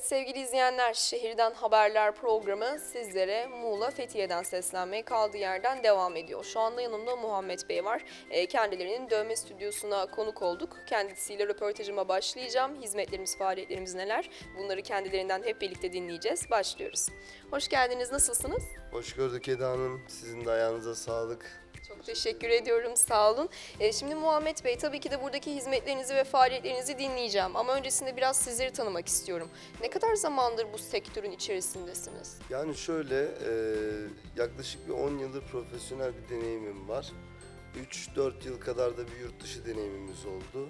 Evet sevgili izleyenler, Şehirden Haberler programı sizlere Muğla Fethiye'den seslenmeye kaldığı yerden devam ediyor. Şu anda yanımda Muhammed Bey var. Ee, Kendilerinin dövme stüdyosuna konuk olduk. Kendisiyle röportajıma başlayacağım. Hizmetlerimiz, faaliyetlerimiz neler? Bunları kendilerinden hep birlikte dinleyeceğiz. Başlıyoruz. Hoş geldiniz, nasılsınız? Hoş gördük Eda Hanım. Sizin de ayağınıza sağlık. Çok teşekkür ediyorum, sağ olun. Ee, şimdi Muhammed Bey, tabii ki de buradaki hizmetlerinizi ve faaliyetlerinizi dinleyeceğim. Ama öncesinde biraz sizleri tanımak istiyorum. Ne kadar zamandır bu sektörün içerisindesiniz? Yani şöyle, e, yaklaşık bir 10 yıldır profesyonel bir deneyimim var. 3-4 yıl kadar da bir yurt dışı deneyimimiz oldu.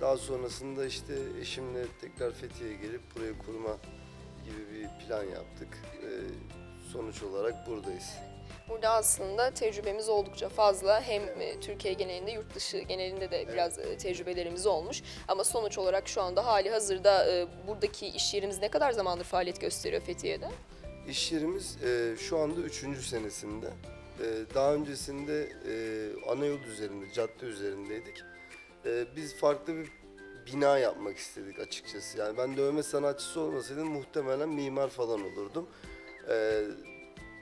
Daha sonrasında işte eşimle tekrar Fethiye'ye gelip burayı kurma gibi bir plan yaptık. E, sonuç olarak buradayız. Burada aslında tecrübemiz oldukça fazla. Hem e, Türkiye genelinde, yurt dışı genelinde de biraz e, tecrübelerimiz olmuş. Ama sonuç olarak şu anda hali hazırda e, buradaki iş yerimiz ne kadar zamandır faaliyet gösteriyor Fethiye'de? İş yerimiz şu anda 3. senesinde. Daha öncesinde ana yol üzerinde, cadde üzerindeydik. Biz farklı bir bina yapmak istedik açıkçası. Yani ben dövme sanatçısı olmasaydım muhtemelen mimar falan olurdum.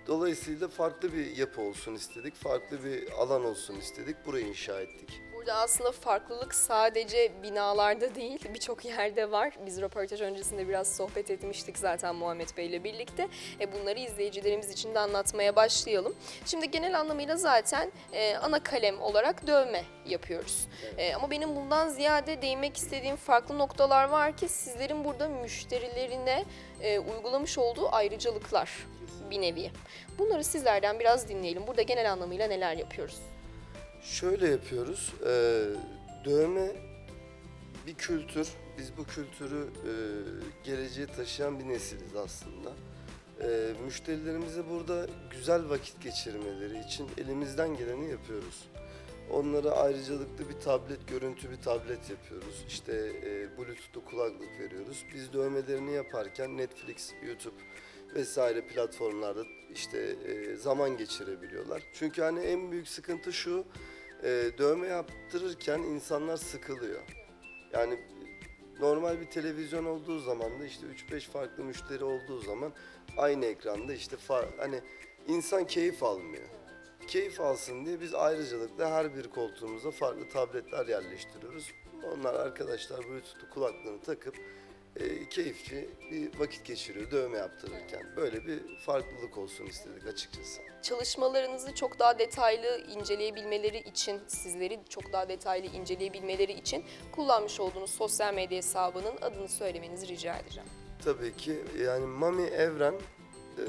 Dolayısıyla farklı bir yapı olsun istedik, farklı bir alan olsun istedik. Burayı inşa ettik. Burada aslında farklılık sadece binalarda değil, birçok yerde var. Biz röportaj öncesinde biraz sohbet etmiştik zaten Muhammed Bey ile birlikte. E, bunları izleyicilerimiz için de anlatmaya başlayalım. Şimdi genel anlamıyla zaten e, ana kalem olarak dövme yapıyoruz. E, ama benim bundan ziyade değinmek istediğim farklı noktalar var ki sizlerin burada müşterilerine e, uygulamış olduğu ayrıcalıklar bir nevi. Bunları sizlerden biraz dinleyelim. Burada genel anlamıyla neler yapıyoruz? Şöyle yapıyoruz. eee, dövme bir kültür. Biz bu kültürü eee, geleceğe taşıyan bir nesiliz aslında. Eee, müşterilerimize burada güzel vakit geçirmeleri için elimizden geleni yapıyoruz. Onlara ayrıcalıklı bir tablet, görüntü bir tablet yapıyoruz. İşte eee Bluetooth'lu kulaklık veriyoruz. Biz dövmelerini yaparken Netflix, YouTube vesaire platformlarda işte eee, zaman geçirebiliyorlar. Çünkü hani en büyük sıkıntı şu, eee, dövme yaptırırken insanlar sıkılıyor. Yani normal bir televizyon olduğu zaman da işte 3-5 farklı müşteri olduğu zaman aynı ekranda işte hani insan keyif almıyor. Keyif alsın diye biz ayrıcalıkla her bir koltuğumuza farklı tabletler yerleştiriyoruz. Onlar arkadaşlar Bluetooth'lu kulaklığını takıp e, keyifçi bir vakit geçiriyor dövme yaptırırken. Böyle bir farklılık olsun istedik açıkçası. çalışmalarınızı çok daha detaylı inceleyebilmeleri için, sizleri çok daha detaylı inceleyebilmeleri için kullanmış olduğunuz sosyal medya hesabının adını söylemenizi rica edeceğim. Tabii ki yani Mami Evren, e,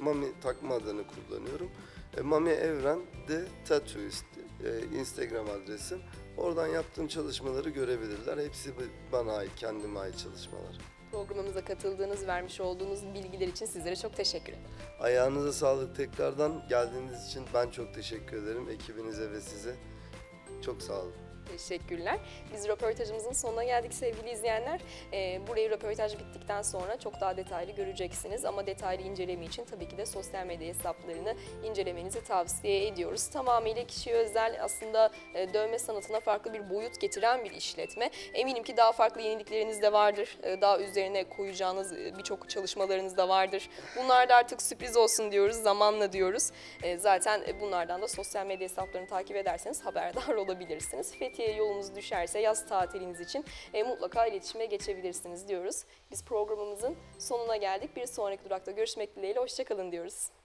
Mami takma adını kullanıyorum. E, Mami Evren de Tattooist e, Instagram adresim. Oradan yaptığım çalışmaları görebilirler. Hepsi bana ait, kendime ait çalışmalar. Programımıza katıldığınız, vermiş olduğunuz bilgiler için sizlere çok teşekkür ederim. Ayağınıza sağlık tekrardan. Geldiğiniz için ben çok teşekkür ederim ekibinize ve size. Çok sağ olun. Teşekkürler. Biz röportajımızın sonuna geldik sevgili izleyenler. Ee, burayı röportaj bittikten sonra çok daha detaylı göreceksiniz. Ama detaylı inceleme için tabii ki de sosyal medya hesaplarını incelemenizi tavsiye ediyoruz. Tamamıyla kişiye özel aslında e, dövme sanatına farklı bir boyut getiren bir işletme. Eminim ki daha farklı yenilikleriniz de vardır. E, Daha üzerine koyacağınız e, birçok çalışmalarınız da vardır. Bunlar da artık sürpriz olsun diyoruz, zamanla diyoruz. E, Zaten e, bunlardan da sosyal medya hesaplarını takip ederseniz haberdar olabilirsiniz. Fethiye yolunuz düşerse yaz tatiliniz için e, mutlaka iletişime geçebilirsiniz diyoruz. Biz programımızın sonuna geldik. Bir sonraki durakta görüşmek dileğiyle. Hoşçakalın diyoruz.